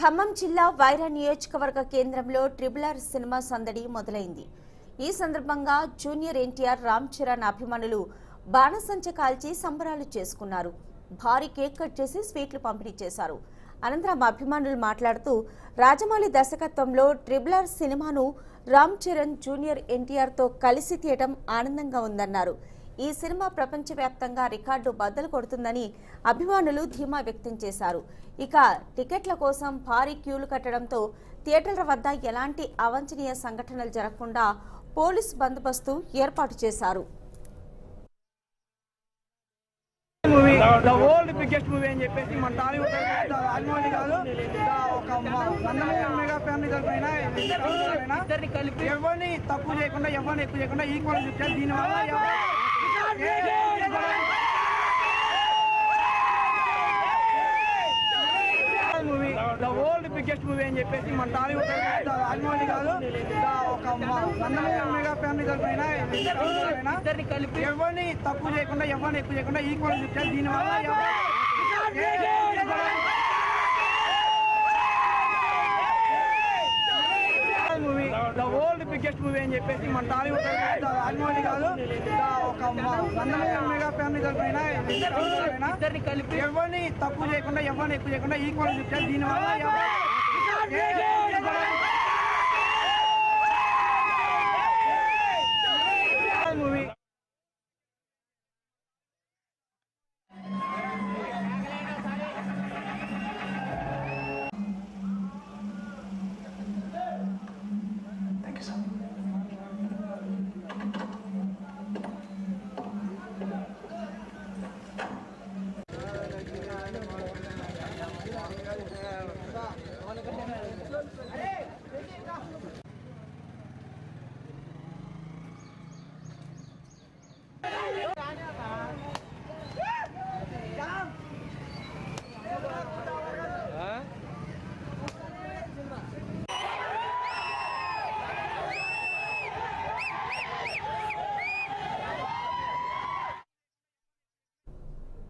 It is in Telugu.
ఖమ్మం జిల్లా వైరా నియోజకవర్గ కేంద్రంలో ట్రిబులర్ ఆర్ సినిమా సందడి మొదలైంది. ఈ సందర్భంగా జూనియర్ ఎన్టీఆర్ రామ్ చరణ్ అభిమానులు బాణసంచ కాల్చి సంబరాలు చేసుకున్నారు. భారీ కేక్ కట్ చేసి స్వీట్లు పంపిణీ చేశారు. అనంతరం అభిమానులు మాట్లాడుతూ రాజమౌళి దర్శకత్వంలో ట్రిబులర్ ఆర్ సినిమాను రామ్ చరణ్ జూనియర్ ఎన్టీఆర్తో కలిసి తీయటం ఆనందంగా ఉందన్నారు. ఈ సినిమా ప్రపంచవ్యాప్తంగా రికార్డు బద్దలు కొడుతుందని అభిమానులు ధీమా వ్యక్తం చేశారు. ఇక టికెట్ల కోసం భారీ క్యూలు కట్టడంతో థియేటర్ల వద్ద ఎలాంటి అవాంఛనీయ సంఘటనలు జరగకుండా పోలీస్ బందోబస్తు ఏర్పాటు చేశారు. Movie the world biggest movie అని చెప్పేసి మన టాలీవుడ్ రాజమౌళి కాదు ఒక మెగా ఫ్యామిలీ తరఫున ఎవరిని తక్కువ చేయకుండా ఎవరిని ఎక్కువ చేయకుండా ఈక్వల్ చూపించారు దీనివల్ల ద వరల్డ్ బిగ్గెస్ట్ మూవీ అని చెప్పేసి మన టాలీవుడ్ రాజమౌళి కాదు ఒక మెగా ఫ్యామిలీ తరఫున కలిపి ఎవరిని తక్కువ చేయకుండా ఎవరిని ఎక్కువ చేయకుండా ఈక్వల్ చూపించారు దీనివల్ల movie the world biggest movie అని చెప్పేసి మన టాలీవుడ్ రాజమౌళి కాదు మెగా కలిపి కలిపిన ఎవరిని తప్పు చేయకుండా ఎవరిని ఎక్కువ చేయకుండా ఈక్వల్ చూపించారు దీనివల్ల Thank you so much.